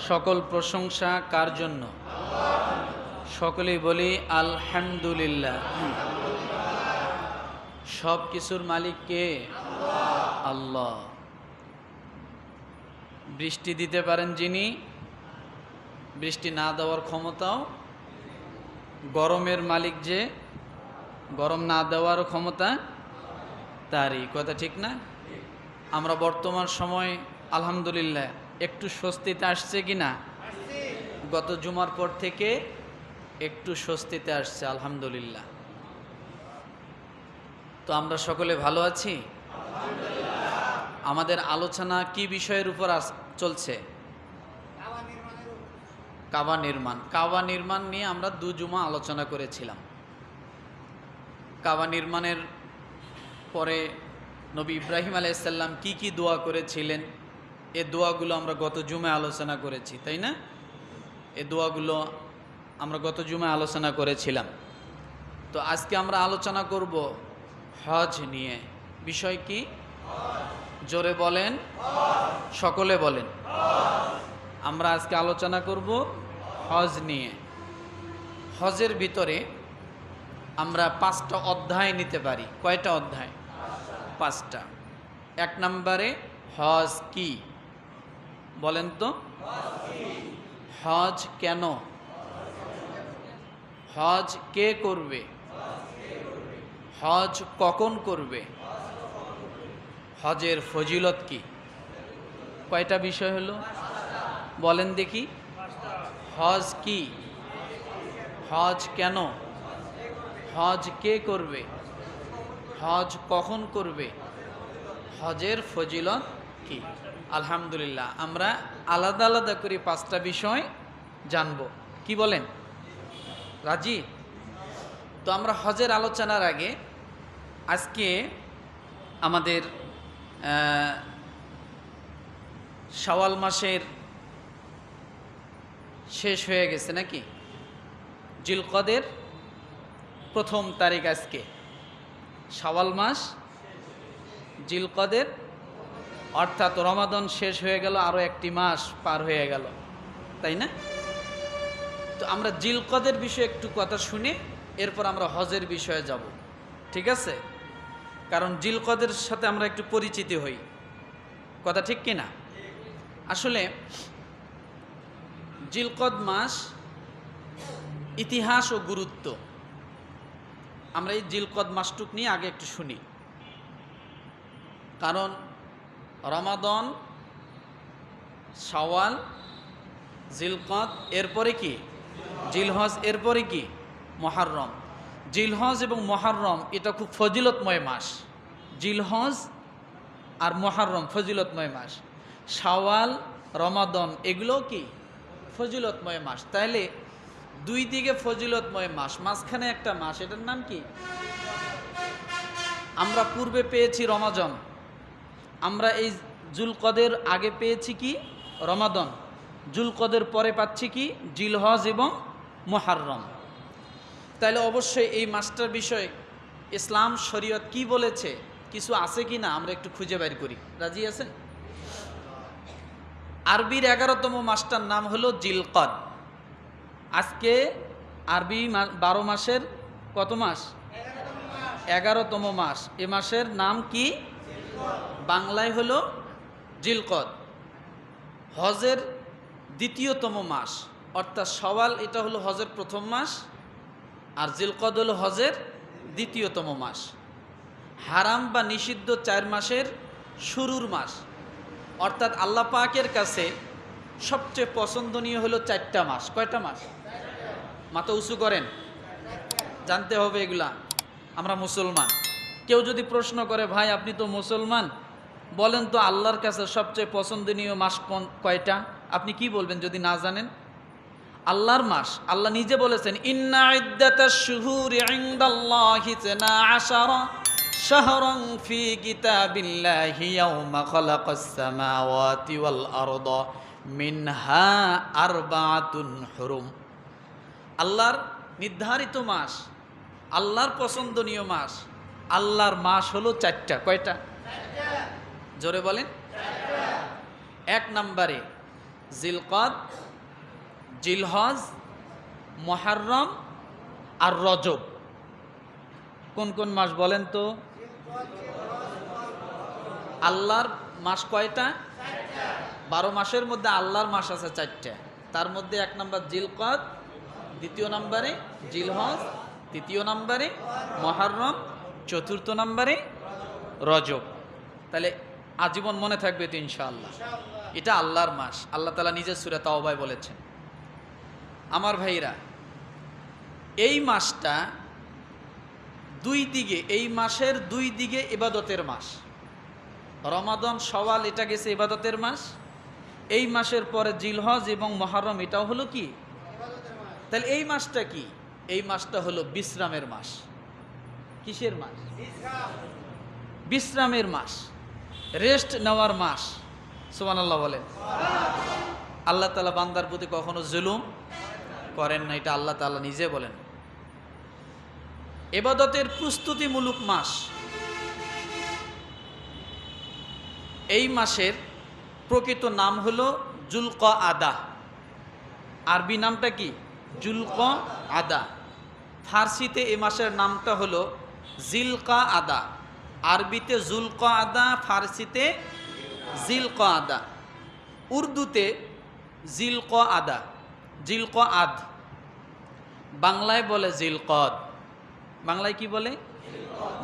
সকল প্রশংসা কার জন্য? সকলেই বলি, আলহামদুলিল্লাহ। সব কিছুর মালিক কে? আল্লাহ। বৃষ্টি দিতে পারেন যিনি, বৃষ্টি না দেওয়ার ক্ষমতাও গরমের মালিক যে, গরম না দেওয়ার ক্ষমতা তারই। কথা ঠিক না? আমরা বর্তমান সময়, আলহামদুলিল্লাহ একটু স্বস্তিতে আসছে কি না? গত জুমার পর থেকে একটু স্বস্তিতে আসছে, আলহামদুলিল্লাহ। তো আমরা সকলে ভালো আছি? আমাদের আলোচনা কি বিষয়ের উপর চলছে? কাবা নির্মাণ। কাবা নির্মাণ নিয়ে আমরা দু জুমা আলোচনা করেছিলাম। কাবা নির্মাণের পরে নবী ইব্রাহিম আলাইসাল্লাম কি কি দোয়া করেছিলেন? এ দোয়াগুলো আমরা গত জুমে আলোচনা করেছি, তাই না? এ দোয়াগুলো আমরা গত জুমে আলোচনা করেছিলাম। তো আজকে আমরা আলোচনা করব হজ নিয়ে। বিষয় কি? জোরে বলেন। সকলে বলেন। আমরা আজকে আলোচনা করব হজ নিয়ে। হজের ভিতরে আমরা পাঁচটা অধ্যায় নিতে পারি। কয়টা অধ্যায়? পাঁচটা। এক নম্বরে হজ কি? বলেন তো। হজ কেন? হজ কে করবে? হজ কখন করবে? হজের ফজিলত কি? কয়টা বিষয় হলো? বলেন দেখি। হজ কি? হজ কেন? হজ কে করবে? হজ কখন করবে? হজের ফজিলত কি? আলহামদুলিল্লাহ, আমরা আলাদা আলাদা করে পাঁচটা বিষয় জানব। কি বলেন? রাজি? তো আমরা হজের আলোচনার আগে আজকে আমাদের শাওয়াল মাসের শেষ হয়ে গেছে নাকি? জিলকদের প্রথম তারিখ আজকে। শাওয়াল মাস, জিলকদের অর্থাৎ রমাদন শেষ হয়ে গেল আরও একটি মাস পার হয়ে গেল। তাই না? তো আমরা জিলকদের বিষয়ে একটু কথা শুনে, এরপর আমরা হজের বিষয়ে যাব। ঠিক আছে? কারণ জিলকদের সাথে আমরা একটু পরিচিতি হই। কথা ঠিক কি না আসলে জিলকদ মাস ইতিহাস ও গুরুত্ব। আমরা এই জিলকদ মাসটুক নিয়ে আগে একটু শুনি। কারণ রমাদন সওয়াল জিলকদ, এরপরে কি? জিলহজ, এরপরে কি? মহারম। জিলহজ এবং মহারম, এটা খুব ফজিলতময় মাস। জিলহজ আর মহারম ফজিলতময় মাস। শাওয়াল, রমাদন এগুলো কি? ফজিলতময় মাস। তাইলে দুই দিকে ফজিলতময় মাস, মাঝখানে একটা মাস, এটার নাম কি? আমরা পূর্বে পেয়েছি রমাজন। আমরা এই জুলকদের আগে পেয়েছি কি? রমাদন। জুলকদের পরে পাচ্ছি কি? জিলহজ এবং মোহাররম। তাহলে অবশ্যই এই মাস্টার বিষয়, ইসলাম শরীয়ত কি বলেছে? কিছু আছে কি না আমরা একটু খুঁজে বের করি। রাজি আছেন? আরবির এগারোতম মাসটার নাম হলো জিলকদ। আজকে আরবি বারো মাসের কত মাস। এগারোতম মাস। এ মাসের নাম কি? বাংলায় হলো জিলকদ। হজের দ্বিতীয়তম মাস। অর্থাৎ সওয়াল এটা হলো হজের প্রথম মাস আর জিলকদ হলো হজের দ্বিতীয়তম মাস। হারাম বা নিষিদ্ধ চার মাসের শুরুর মাস। অর্থাৎ আল্লাহ পাকের কাছে সবচেয়ে পছন্দনীয় হলো চারটা মাস। কয়টা মাস? মাথা উঁচু করেন। জানতে হবে এগুলা। আমরা মুসলমান। কেউ যদি প্রশ্ন করে, ভাই, আপনি তো মুসলমান? বলেন তো, আল্লাহর কাছে সবচেয়ে পছন্দনীয় মাস কোন, কয়টা? আপনি কি বলবেন যদি না জানেন? আল্লাহর মাস, আল্লাহ নিজে বলেছেন আল্লাহর নির্ধারিত মাস, আল্লাহর পছন্দনীয় মাস আল্লাহর মাস হলো চারটা। কয়টা? জোরে বলেন। এক নম্বরে জিলকদ, জিলহজ, মহারম আর রজব। কোন কোন মাস বলেন তো? আল্লাহর মাস কয়টা? বারো মাসের মধ্যে আল্লাহর মাস আছে চারটা। তার মধ্যে এক নম্বর জিলকদ, দ্বিতীয় নম্বরে জিলহজ, তৃতীয় নম্বরে মহারম চতুর্থ নম্বরে রজব। তাহলে আজীবন মনে থাকবে তো ইনশাআল্লাহ। এটা আল্লাহর মাস। আল্লাহ তালা নিজের সুরে তাওবায় বলেছেন। আমার ভাইরা এই মাসটা দুই দিকে, এই মাসের দুই দিকে ইবাদতের মাস। রমাদন সওয়াল এটা গেছে ইবাদতের মাস। এই মাসের পরে জিলহজ এবং মহারম এটাও হলো কি? তাহলে এই মাসটা কি? এই মাসটা হলো বিশ্রামের মাস। কিসের মাস? বিশ্রামের মাস। রেস্ট নেওয়ার মাস। সুমান আল্লাহ বলেন। আল্লাহ তালা বান্দার প্রতি কখনো জুলুম করেন না, এটা আল্লাহ তালা নিজে বলেন। এবাদতের প্রস্তুতিমূলক মাস। এই মাসের প্রকৃত নাম হলো জুলক আদা আরবি নামটা কি? জুলক আদা ফার্সিতে এ মাসের নামটা হলো জিলকা আদা আরবিতে জুলক আদা ফার্সিতে জিলক আদা উর্দুতে জিলক আদা জিলক আদ বাংলায় বলে জিলকদ। বাংলায় কি বলে?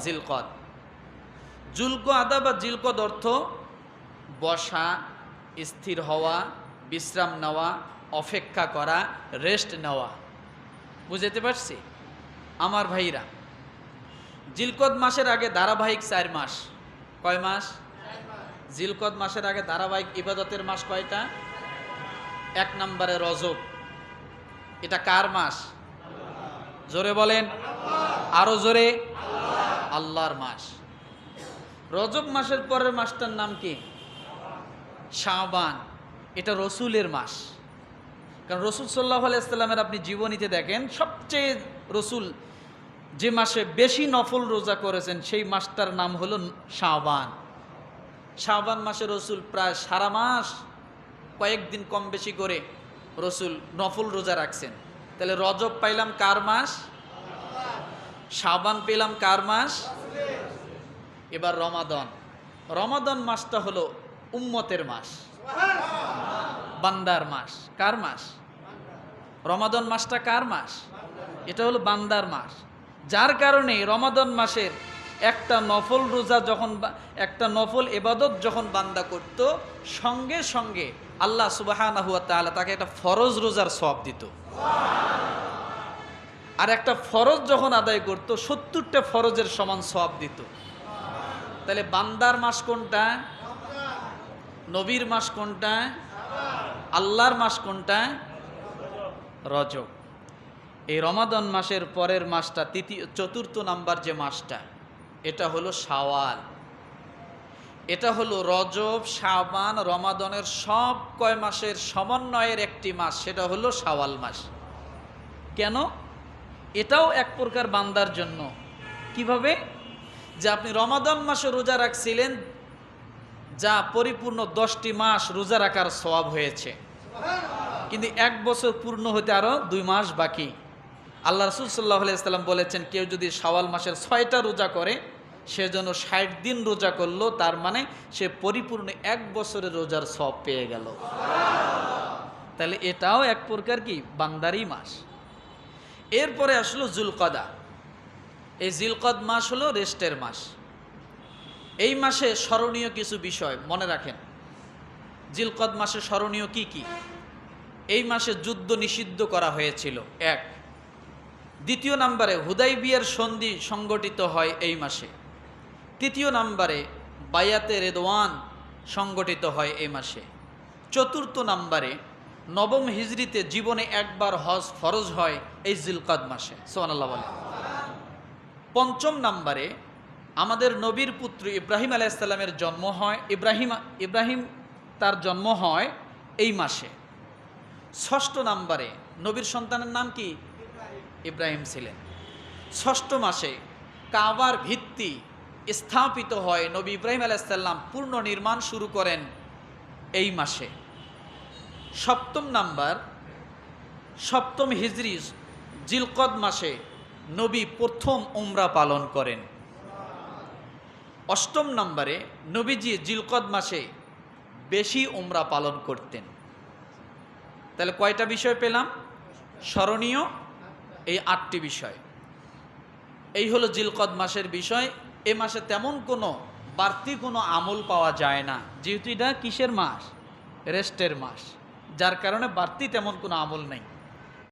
জিলকদ। জুলক আদা বা জিলকদ অর্থ বসা, স্থির হওয়া, বিশ্রাম নেওয়া, অপেক্ষা করা রেস্ট নেওয়া। বুঝতে পারছি? আমার ভাইরা জিলকদ মাসের আগে ধারাবাহিক চার মাস। কয় মাস? জিলকদ মাসের আগে ধারাবাহিক ইবাদতের মাস কয়টা? এক নম্বরে রজব। এটা কার মাস? জোরে বলেন। আরও জোরে। আল্লাহর মাস। রজব মাসের পরের মাসটার নাম কি? শাবান। এটা রসুলের মাস। কারণ রসুল সাল্লাহ আলাইস্লামের আপনি জীবনীতে দেখেন, সবচেয়ে রসুল যে মাসে বেশি নফল রোজা করেছেন, সেই মাসটার নাম হলো শাবান। শাবান মাসে রসুল প্রায় সারা মাস কয়েকদিন কম বেশি করে রসুল নফল রোজা রাখছেন। তাহলে রজব পাইলাম কার মাস? শাবান পেলাম কার মাস? এবার রমাদন। রমাদন মাসটা হলো উম্মতের মাস। বান্দার মাস। কার মাস? রমাদন মাসটা কার মাস? এটা হলো বান্দার মাস। যার কারণে রমাদন মাসের একটা নফল রোজা যখন একটা নফল এবাদত যখন বান্দা করত, সঙ্গে সঙ্গে আল্লাহ তাআলা তাকে একটা ফরজ রোজার সব দিত। আর একটা ফরজ যখন আদায় করত, সত্তরটা ফরজের সমান সব দিত। তাহলে বান্দার মাস কোনটা? নবীর মাস কোনটা? আল্লাহর মাস কোনটা? রজব। এই রমাদন মাসের পরের মাসটা, তৃতীয়, চতুর্থ নাম্বার যে মাসটা, এটা হলো শাওয়াল। এটা হলো রজব, শাবান, রমাদনের সব কয় মাসের সমন্বয়ের একটি মাস, সেটা হলো শাওয়াল মাস। কেন? এটাও এক প্রকার বান্দার জন্য। কীভাবে? যে আপনি রমাদন মাসে রোজা রাখছিলেন, যা পরিপূর্ণ দশটি মাস রোজা রাখার সওয়াব হয়েছে। কিন্তু এক বছর পূর্ণ হতে আরও দুই মাস বাকি। আল্লাহ রসুল সাল্লাহ আলাইসাল্লাম বলেছেন, কেউ যদি শাওয়াল মাসের ছয়টা রোজা করে, সে যেন ষাট দিন রোজা করল, তার মানে সে পরিপূর্ণ এক বছরের রোজার সব পেয়ে গেল। তাহলে এটাও এক প্রকার কি? বান্দারি মাস। এরপরে আসলো জুলকদা। এই জিলকদ মাস হলো রেস্টের মাস। এই মাসে স্মরণীয় কিছু বিষয় মনে রাখেন। জিলকদ মাসে স্মরণীয় কি কি? এই মাসে যুদ্ধ নিষিদ্ধ করা হয়েছিল। এক দ্বিতীয় নাম্বারে হুদাই বিয়ার সন্ধি সংগঠিত হয় এই মাসে। তৃতীয় নাম্বারে বায়াতে রেদওয়ান সংগঠিত হয় এই মাসে। চতুর্থ নাম্বারে নবম হিজরিতে জীবনে একবার হজ ফরজ হয় এই জিলকাদ মাসে। সোহানাল্লাহ বলে পঞ্চম নাম্বারে আমাদের নবীর পুত্র ইব্রাহিম আলাইসাল্লামের জন্ম হয়, ইব্রাহিম ইব্রাহিম তার জন্ম হয় এই মাসে। ষষ্ঠ নাম্বারে নবীর সন্তানের নাম কি? ইব্রাহিম ছিলেন। ষষ্ঠ মাসে কাবার ভিত্তি স্থাপিত হয়। নবী ইব্রাহিম আলাইসাল্লাম পূর্ণ নির্মাণ শুরু করেন এই মাসে। সপ্তম নাম্বার, সপ্তম হিজরি জিলকদ মাসে নবী প্রথম উমরা পালন করেন। অষ্টম নম্বরে নবীজি জিলকদ মাসে বেশি উমরা পালন করতেন। তাহলে কয়টা বিষয় পেলাম? স্মরণীয় এই আটটি বিষয়। এই হলো জিলকদ মাসের বিষয়। এ মাসে তেমন কোনো বাড়তি কোনো আমল পাওয়া যায় না। যেহেতু এটা কিসের মাস? রেস্টের মাস। যার কারণে বাড়তি তেমন কোনো আমল নেই।